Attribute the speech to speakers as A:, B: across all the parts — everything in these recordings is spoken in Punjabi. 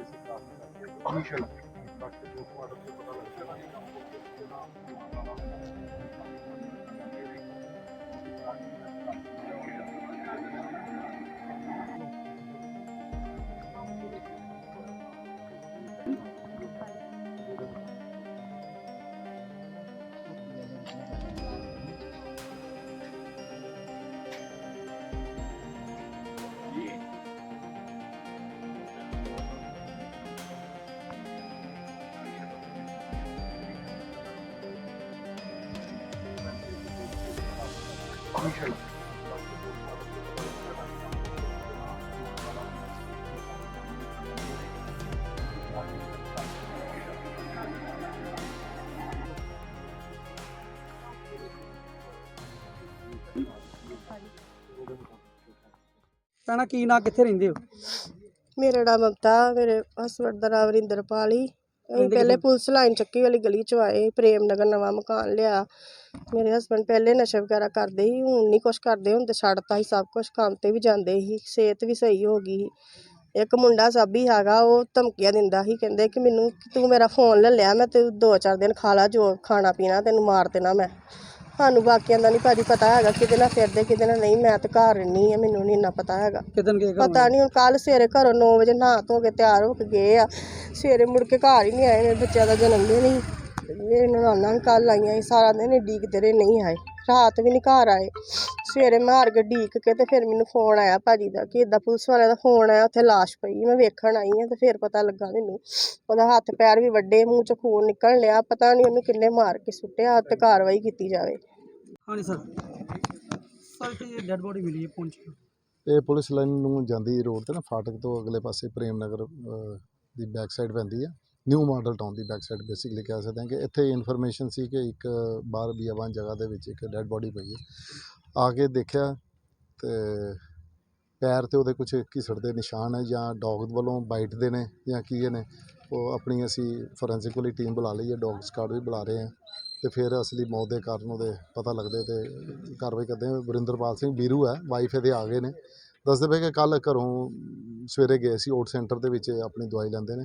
A: ਇਸੇ ਕਾਰਨ
B: ਭੈਣਾ, ਕੀ ਨਾਂ, ਕਿੱਥੇ ਰਹਿੰਦੇ ਹੋ?
C: ਮੇਰਾ ਨਾਮ ਮਮਤਾ, ਮੇਰੇ ਹਸਬੰਡ ਦਾ ਨਾਮ ਵਰਿੰਦਰਪਾਲ ਹੀ। ਅਸੀਂ ਪਹਿਲੇ ਪੁਲਿਸ ਲਾਈਨ ਚੱਕੀ ਵਾਲੀ ਗਲੀ ਚ ਆਏ ਪ੍ਰੇਮ ਨਗਰ ਨਵਾਂ ਮਕਾਨ ਲਿਆ। ਮੇਰੇ ਹਸਬੰਡ ਪਹਿਲੇ ਨਸ਼ਾ ਵਗੈਰਾ ਕਰਦੇ ਸੀ ਹੁਣ ਨਹੀਂ ਕੁਛ ਕਰਦੇ ਹੁਣ ਤੇ ਛੱਡਤਾ ਸੀ ਸਭ ਕੁਝ ਕੰਮ ਤੇ ਵੀ ਜਾਂਦੇ ਸੀ ਸਿਹਤ ਵੀ ਸਹੀ ਹੋ ਗਈ ਸੀ। ਇੱਕ ਮੁੰਡਾ ਸਾਬੀ ਹੈਗਾ ਉਹ ਧਮਕੀਆਂ ਦਿੰਦਾ ਸੀ ਕਹਿੰਦੇ ਕਿ ਮੈਨੂੰ ਤੂੰ ਮੇਰਾ ਫੋਨ ਲੈ ਲਿਆ ਮੈਂ ਤੇ ਦੋ ਚਾਰ ਦਿਨ ਖਾ ਲਾ ਜੋ ਖਾਣਾ ਪੀਣਾ ਤੈਨੂੰ ਮਾਰ ਦੇਣਾ ਮੈਂ। ਸਾਨੂੰ ਬਾਕੀਆਂ ਦਾ ਨਹੀਂ ਭਾਜੀ ਪਤਾ ਹੈਗਾ ਕਿਹਦੇ ਨਾਲ ਫਿਰਦੇ ਕਿਹਦੇ ਨਾਲ ਨਹੀਂ ਮੈਂ ਤਾਂ ਘਰ ਰਹਿੰਦੀ ਆ ਮੈਨੂੰ ਨਹੀਂ ਇੰਨਾ ਪਤਾ ਹੈਗਾ।
B: ਕਿਦਨ ਘਰੋਂ
C: ਪਤਾ ਨਹੀਂ ਹੁਣ ਕੱਲ ਸਵੇਰੇ ਘਰੋਂ 9 ਵਜੇ ਨਹਾ ਧੋ ਕੇ ਤਿਆਰ ਹੋ ਕੇ ਗਏ ਆ। ਸਵੇਰੇ ਮੁੜ ਕੇ ਘਰ ਹੀ ਨਹੀਂ ਆਏ ਮੇਰੇ ਬੱਚਿਆਂ ਦਾ ਜਨਮ ਦਿਨ ਹੀ। ਮੇਰੇ ਨਨਾਣਾ ਵੀ ਕੱਲ ਆਈਆਂ ਸੀ ਸਾਰਾ ਦਿਨ ਡੀਕਦੇ ਰਹੇ ਨਹੀਂ ਆਏ ਰਾਤ ਵੀ ਨਹੀਂ ਘਰ ਆਏ। ਸਵੇਰੇ ਮਾਰ ਕੇ ਡੀਕ ਕੇ ਤੇ ਫਿਰ ਮੈਨੂੰ ਫੋਨ ਆਇਆ ਭਾਜੀ ਦਾ ਕਿ ਇਦਾਂ ਪੁਲਿਸ ਵਾਲਿਆਂ ਦਾ ਫੋਨ ਆਇਆ ਉੱਥੇ ਲਾਸ਼ ਪਈ ਮੈਂ ਵੇਖਣ ਆਈ ਆ ਤੇ ਫਿਰ ਪਤਾ ਲੱਗਾ ਮੈਨੂੰ। ਉਹਦਾ ਹੱਥ ਪੈਰ ਵੀ ਵੱਡੇ ਮੂੰਹ ਚ ਖੂਨ ਨਿਕਲ ਲਿਆ ਪਤਾ ਨਹੀਂ ਉਹਨੂੰ ਕਿੰਨੇ ਮਾਰ ਕੇ ਸੁੱਟਿਆ ਤੇ ਕਾਰਵਾਈ ਕੀਤੀ ਜਾਵੇ।
B: ਹਾਂਜੀ ਸਰ। ਸਰ ਤੇ ਡੈਡ ਬੋਡੀ ਮਿਲੀ ਹੈ ਪਹੁੰਚ
A: ਇਹ ਪੁਲਿਸ ਲਾਈਨ ਨੂੰ ਜਾਂਦੀ ਰੋਡ ਤੇ ਨਾ ਫਾਟਕ ਤੋਂ ਅਗਲੇ ਪਾਸੇ ਪ੍ਰੇਮ ਨਗਰ ਅਹ, ਦੀ ਬੈਕ ਸਾਈਡ ਪੈਂਦੀ ਹੈ ਨਿਊ ਮਾਡਲ ਟਾਊਨ ਦੀ ਬੈਕ ਸਾਈਡ ਬੇਸਿਕਲੀ ਕਹਿ ਸਕਦੇ ਹਾਂ ਕਿ ਇੱਥੇ ਇਨਫੋਰਮੇਸ਼ਨ ਸੀ ਕਿ ਇੱਕ ਬਾਹਰ ਬੀਆਬਾਨ ਜਗ੍ਹਾ ਦੇ ਵਿੱਚ ਇੱਕ ਡੈੱਡ ਬੋਡੀ ਪਈ ਹੈ। ਆ ਕੇ ਦੇਖਿਆ ਅਤੇ ਪੈਰ ਤੇ ਉਹਦੇ ਕੁਛ ਘਿਸੜ ਦੇ ਨਿਸ਼ਾਨ ਹੈ ਜਾਂ ਡੋਗ ਵੱਲੋਂ ਬਾਈਟ ਦੇ ਨੇ ਜਾਂ ਕੀ ਇਹ ਨੇ ਉਹ ਆਪਣੀ ਅਸੀਂ ਫੋਰੈਂਸਿਕ ਵਾਲੀ ਟੀਮ ਬੁਲਾ ਲਈ ਹੈ, ਡੋਗ ਸਕਾਡ ਵੀ ਬੁਲਾ ਰਹੇ ਹਾਂ ਅਤੇ ਫਿਰ ਅਸਲੀ ਮੌਤ ਦੇ ਕਾਰਨ ਉਹਦੇ ਪਤਾ ਲੱਗਦੇ ਅਤੇ ਕਾਰਵਾਈ ਕਰਦੇ ਵਰਿੰਦਰਪਾਲ ਸਿੰਘ ਬੀਰੂ ਹੈ ਵਾਈਫ ਇਹਦੇ ਆ ਗਏ ਨੇ। ਦੱਸਦੇ ਪਏ ਕਿ ਕੱਲ੍ਹ ਘਰੋਂ ਸਵੇਰੇ ਗਏ ਸੀ ਓਟ ਸੈਂਟਰ ਦੇ ਵਿੱਚ ਆਪਣੀ ਦਵਾਈ ਲੈਂਦੇ ਨੇ।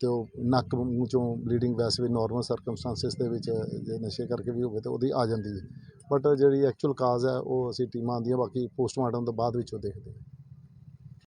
A: ਅਤੇ ਉਹ ਨੱਕ ਮੂੰਹ ਚੋਂ ਬਲੀਡਿੰਗ ਵੈਸੇ ਵੀ ਨੋਰਮਲ ਸਰਕਮਸਟਾਂਸਿਸ ਦੇ ਵਿੱਚ, ਜੇ ਨਸ਼ੇ ਕਰਕੇ ਵੀ ਹੋਵੇ ਤਾਂ ਉਹਦੀ ਆ ਜਾਂਦੀ ਹੈ। ਬਟ ਜਿਹੜੀ ਐਕਚੁਅਲ ਕਾਜ਼ ਹੈ, ਉਹ ਅਸੀਂ ਟੀਮਾਂ ਆਉਂਦੀਆਂ ਬਾਕੀ ਪੋਸਟਮਾਰਟਮ ਤੋਂ ਬਾਅਦ ਵਿੱਚ ਉਹ ਦੇਖਦੇ ਹਾਂ।